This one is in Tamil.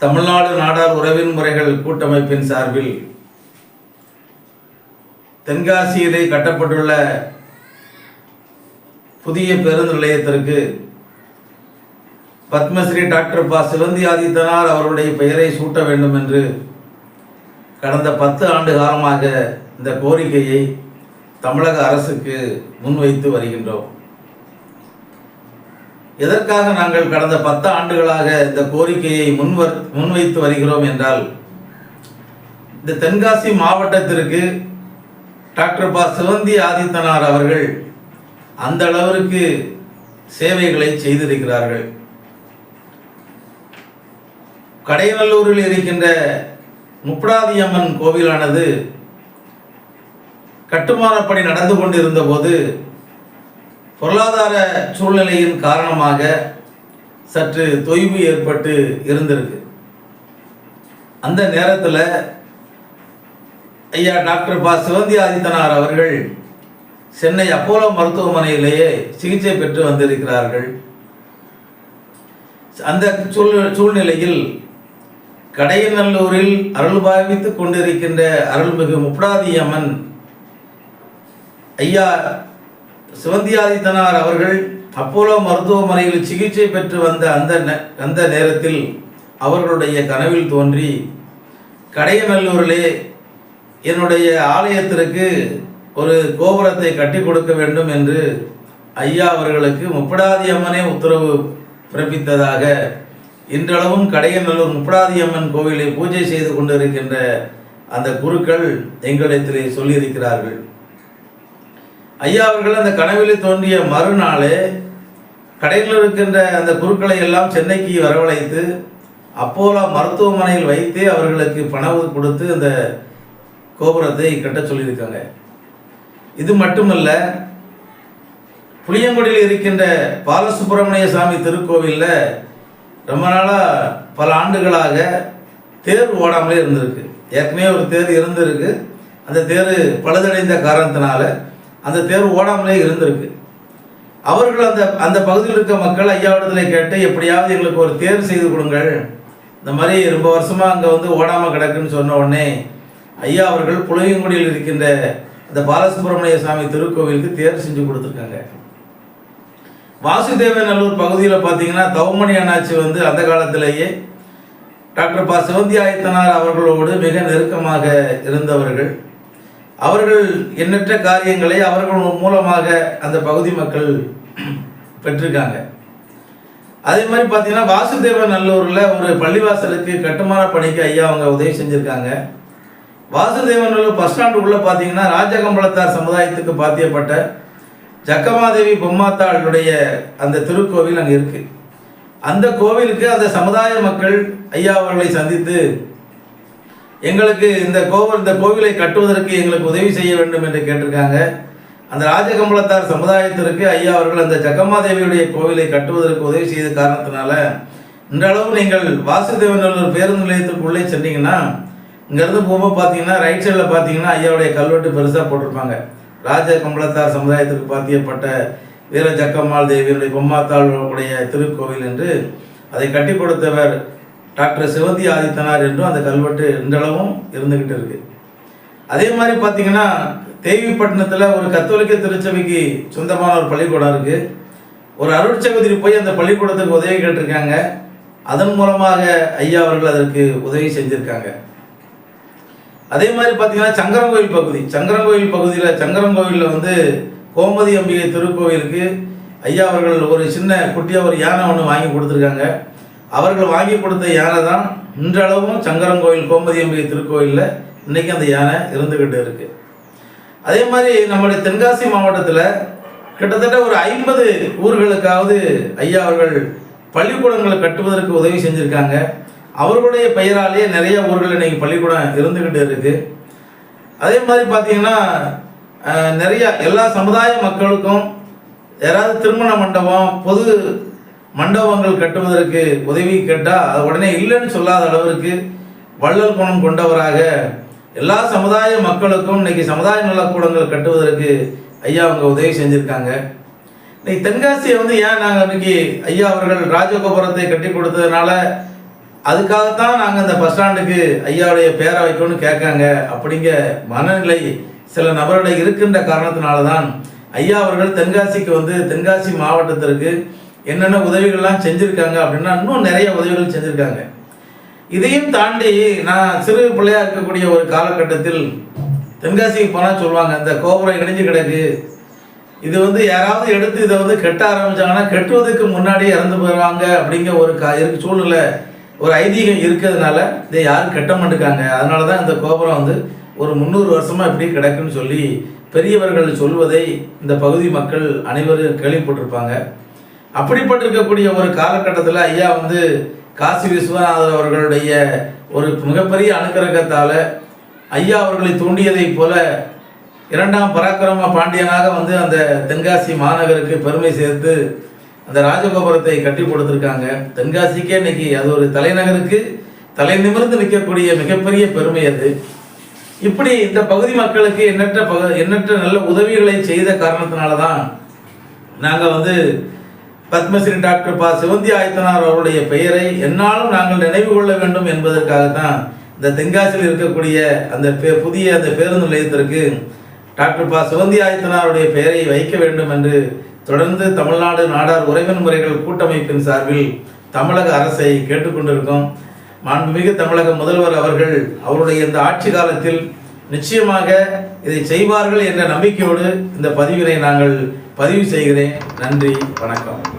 தமிழ்நாடு நாடார் உறவின் முறைகள் கூட்டமைப்பின் சார்பில் தென்காசியிலே கட்டப்பட்டுள்ள புதிய பேருந்து நிலையத்திற்கு பத்மஸ்ரீ டாக்டர் ப. சிவந்தி ஆதித்தனார் அவருடைய பெயரை சூட்ட வேண்டும் என்று கடந்த பத்து ஆண்டு காலமாக இந்த கோரிக்கையை தமிழக அரசுக்கு முன்வைத்து வருகின்றோம். எதற்காக நாங்கள் கடந்த பத்து ஆண்டுகளாக இந்த கோரிக்கையை முன்வர் முன்வைத்து வருகிறோம் என்றால் இந்த தென்காசி மாவட்டத்திற்கு டாக்டர் ப. சிவந்தி ஆதித்தனார் அவர்கள் அந்த அளவிற்கு சேவைகளை செய்திருக்கிறார்கள். கடையநல்லூரில் இருக்கின்ற முப்படாதியம்மன் கோவிலானது கட்டுமானப்பணி நடந்து கொண்டிருந்த போது பொருளாதார சூழ்நிலையின் காரணமாக சற்று தொய்வு ஏற்பட்டு இருந்திருக்கு. அந்த நேரத்தில் ஐயா டாக்டர் பா. சிவந்தி ஆதித்தனார் அவர்கள் சென்னை அப்போலோ மருத்துவமனையிலேயே சிகிச்சை பெற்று வந்திருக்கிறார்கள். அந்த சூழ் சூழ்நிலையில் கடையநல்லூரில் அருள் பாவித்துக் கொண்டிருக்கின்ற அருள்மிகு முப்படாதியம்மன் ஐயா சிவந்தியாதித்தனார் அவர்கள் அப்போலோ மருத்துவமனையில் சிகிச்சை பெற்று வந்த அந்த அந்த நேரத்தில் அவர்களுடைய கனவில் தோன்றி கடையநல்லூரிலே என்னுடைய ஆலயத்திற்கு ஒரு கோபுரத்தை கட்டி கொடுக்க வேண்டும் என்று ஐயா அவர்களுக்கு முப்படாதி அம்மனே உத்தரவு பிறப்பித்ததாக இன்றளவும் கடையநல்லூர் முப்படாதி அம்மன் கோவிலை பூஜை செய்து கொண்டிருக்கின்ற அந்த குருக்கள் எங்களிடத்திலே சொல்லியிருக்கிறார்கள். ஐயா அவர்கள் அந்த கனவில் தோன்றிய மறுநாளே கடையில் இருக்கின்ற அந்த குருக்களை எல்லாம் சென்னைக்கு வரவழைத்து அப்போலோ மருத்துவமனையில் வைத்து அவர்களுக்கு பணம் கொடுத்து அந்த கோபுரத்தை கட்ட சொல்லியிருக்காங்க. இது மட்டுமல்ல புளியங்குடியில் இருக்கின்ற பாலசுப்பிரமணிய சாமி திருக்கோவிலில் ரொம்ப நாளாக பல ஆண்டுகளாக தேர் ஓடாமலே இருந்திருக்கு. ஏற்கனவே ஒரு தேர் இருந்திருக்கு. அந்த தேர் பழுதடைந்த காரணத்தினால அந்த தேர்வு ஓடாமலே இருந்திருக்கு. அவர்கள் அந்த அந்த பகுதியில் இருக்க மக்கள் ஐயாவிடத்தில் கேட்டு எப்படியாவது எங்களுக்கு ஒரு தேர் செய்து கொடுங்கள். இந்த மாதிரி ரொம்ப வருஷமாக அங்கே வந்து ஓடாமல் கிடக்குன்னு சொன்ன உடனே ஐயா அவர்கள் புளியங்குடியில் இருக்கின்ற அந்த பாலசுப்பிரமணிய சாமி திருக்கோவிலுக்கு தேர் செஞ்சு கொடுத்துருக்காங்க. வாசுதேவநல்லூர் பகுதியில் பார்த்தீங்கன்னா தவமணி அண்ணாச்சி வந்து அந்த காலத்திலேயே டாக்டர் ப. சிவந்தி ஆயத்தனார் அவர்களோடு மிக நெருக்கமாக இருந்தவர்கள். அவர்கள் எண்ணற்ற காரியங்களை அவர்கள் மூலமாக அந்த பகுதி மக்கள் பெற்றிருக்காங்க. அதே மாதிரி பார்த்தீங்கன்னா வாசுதேவ நல்லூரில் ஒரு பள்ளிவாசலுக்கு கட்டுமான பணிக்கு ஐயா அவங்க உதவி செஞ்சுருக்காங்க. வாசுதேவநல்லூர் பஸ் ஸ்டாண்டுக்குள்ளே பார்த்தீங்கன்னா ராஜகம்பளத்தார் சமுதாயத்துக்கு பாத்தியப்பட்ட ஜக்கமாதேவி பொம்மாத்தாளுடைய அந்த திருக்கோவில் அங்கே இருக்கு. அந்த கோவிலுக்கு அந்த சமுதாய மக்கள் ஐயா அவர்களை சந்தித்து எங்களுக்கு இந்த கோவில் இந்த கோவிலை கட்டுவதற்கு எங்களுக்கு உதவி செய்ய வேண்டும் என்று கேட்டிருக்காங்க. அந்த ராஜகம்பளத்தார் சமுதாயத்திற்கு ஐயா அவர்கள் அந்த ஜக்கம்மாதேவியுடைய கோவிலை கட்டுவதற்கு உதவி செய்த காரணத்தினால இன்றளவு நீங்கள் வாசுதேவநல்லூர் பேருந்து நிலையத்துக்குள்ளே சென்றீங்கன்னா இங்கேருந்து போகும்போது பார்த்தீங்கன்னா ரைட் சைடில் பார்த்தீங்கன்னா ஐயாவுடைய கல்வெட்டு பெருசாக போட்டிருப்பாங்க. ராஜ கம்பளத்தார் சமுதாயத்திற்கு பாத்தியப்பட்ட வீர ஜக்கம்மாள் தேவியுடைய பொம்மாத்தாளுடைய திருக்கோவில் என்று அதை கட்டி கொடுத்தவர் டாக்டர் சிவந்தி ஆதித்தனார் என்றும் அந்த கல்வெட்டு இன்றளவும் இருந்துக்கிட்டு இருக்கு. அதே மாதிரி பார்த்தீங்கன்னா தேவிப்பட்டினத்தில் ஒரு கத்தோலிக்க திருச்சபைக்கு சொந்தமான ஒரு பள்ளிக்கூடம் இருக்கு. ஒரு அருட்சகோதரி போய் அந்த பள்ளிக்கூடத்துக்கு உதவி கேட்டிருக்காங்க. அதன் மூலமாக ஐயா அவர்கள் அதற்கு உதவி செஞ்சுருக்காங்க. அதே மாதிரி பார்த்தீங்கன்னா சங்கரங்கோயில் பகுதி. சங்கரங்கோயில் பகுதியில் சங்கரங்கோயிலில் வந்து கோமதி அம்பிகை திருக்கோவிலுக்கு ஐயா அவர்கள் ஒரு சின்ன குட்டியாக ஒரு யானை ஒன்று வாங்கி கொடுத்துருக்காங்க. அவர்கள் வாங்கி கொடுத்த யானை தான் இன்றளவும் சங்கரங்கோயில் கோமதியம்பிகை திருக்கோயிலில் இன்றைக்கி அந்த யானை இருந்துக்கிட்டு இருக்குது அதே மாதிரி நம்முடைய தென்காசி மாவட்டத்தில் கிட்டத்தட்ட ஒரு ஐம்பது ஊர்களுக்காவது ஐயா அவர்கள் பள்ளிக்கூடங்களை கட்டுவதற்கு உதவி செஞ்சுருக்காங்க. அவர்களுடைய பெயராலேயே நிறைய ஊர்கள் இன்றைக்கி பள்ளிக்கூடம் இருந்துக்கிட்டு இருக்குது அதே மாதிரி பார்த்தீங்கன்னா நிறையா நிறைய எல்லா சமுதாய மக்களுக்கும் யாராவது திருமண மண்டபம் பொது மண்டபங்கள் கட்டுவதற்கு உதவி கேட்டால் அது உடனே இல்லைன்னு சொல்லாத அளவிற்கு வள்ளல் குணம் கொண்டவராக எல்லா சமுதாய மக்களுக்கும் இன்னைக்கு சமுதாய நலக்கூடங்கள் கட்டுவதற்கு ஐயா அவங்க உதவி செஞ்சுருக்காங்க. இன்னைக்கு தென்காசியை வந்து ஏன் நாங்கள் இன்னைக்கு ஐயா அவர்கள் ராஜகோபுரத்தை கட்டி கொடுத்ததுனால அதுக்காகத்தான் நாங்கள் இந்த பஸ் ஸ்டாண்டுக்கு ஐயாவுடைய பேரை வைக்கணும்னு கேட்காங்க அப்படிங்க மனநிலை சில நபருடைய இருக்கின்ற காரணத்தினால தான் ஐயா அவர்கள் தென்காசிக்கு வந்து தென்காசி மாவட்டத்திற்கு என்னென்ன உதவிகள்லாம் செஞ்சுருக்காங்க அப்படின்னா இன்னும் நிறைய உதவிகள் செஞ்சுருக்காங்க. இதையும் தாண்டி நான் சிறு பிள்ளையாக இருக்கக்கூடிய ஒரு காலகட்டத்தில் தென்காசிக்கு போனால் சொல்லுவாங்க இந்த கோபுரம் இணைஞ்சு கிடக்கு. இது வந்து யாராவது எடுத்து இதை வந்து கெட்ட ஆரம்பித்தாங்கன்னா கெட்டுவதற்கு முன்னாடி இறந்து போயிடுவாங்க அப்படிங்கிற ஒரு கா இருக்கு சூழ்நிலை ஒரு ஐதீகம் இருக்கிறதுனால இதை யாரும் கெட்ட மாட்டுக்காங்க. அதனால தான் இந்த கோபுரம் வந்து ஒரு முந்நூறு வருஷமாக இப்படி கிடக்குன்னு சொல்லி பெரியவர்கள் சொல்வதை இந்த பகுதி மக்கள் அனைவரும் கேள்விப்பட்டிருப்பாங்க. அப்படிப்பட்டிருக்கக்கூடிய ஒரு காலகட்டத்தில் ஐயா வந்து காசி விஸ்வநாதர் அவர்களுடைய ஒரு மிகப்பெரிய அனுக்கிரகத்தால் ஐயா அவர்களை தூண்டியதைப் போல இரண்டாம் பராக்கிரம பாண்டியனாக வந்து அந்த தென்காசி மாநகருக்கு பெருமை சேர்த்து அந்த ராஜகோபுரத்தை கட்டி கொடுத்துருக்காங்க. தென்காசிக்கே இன்னைக்கு அது ஒரு தலைநகருக்கு தலை நிமிர்ந்து நிற்கக்கூடிய மிகப்பெரிய பெருமை அது. இப்படி இந்த பகுதி மக்களுக்கு எண்ணற்ற பக எண்ணற்ற நல்ல உதவிகளை செய்த காரணத்தினால தான் நாங்கள் வந்து பத்மஸ்ரீ டாக்டர் பா. சிவந்தி ஆயத்தனார் அவருடைய பெயரை என்னாலும் நாங்கள் நினைவு கொள்ள வேண்டும் என்பதற்காகத்தான் இந்த தென்காசியில் இருக்கக்கூடிய அந்த பே- புதிய அந்த பேருந்து நிலையத்திற்கு டாக்டர் பா. சிவந்தி ஆயத்தனாருடைய பெயரை வைக்க வேண்டும் என்று தொடர்ந்து தமிழ்நாடு நாடார் உறவின் முறைகள் கூட்டமைப்பின் சார்பில் தமிழக அரசை கேட்டுக்கொண்டிருக்கோம். மாண்புமிகு தமிழக முதல்வர் அவர்கள் அவருடைய இந்த ஆட்சி காலத்தில் நிச்சயமாக இதை செய்வார்கள் என்ற நம்பிக்கையோடு இந்த பதிவினை நாங்கள் பதிவு செய்கிறேன். நன்றி வணக்கம்.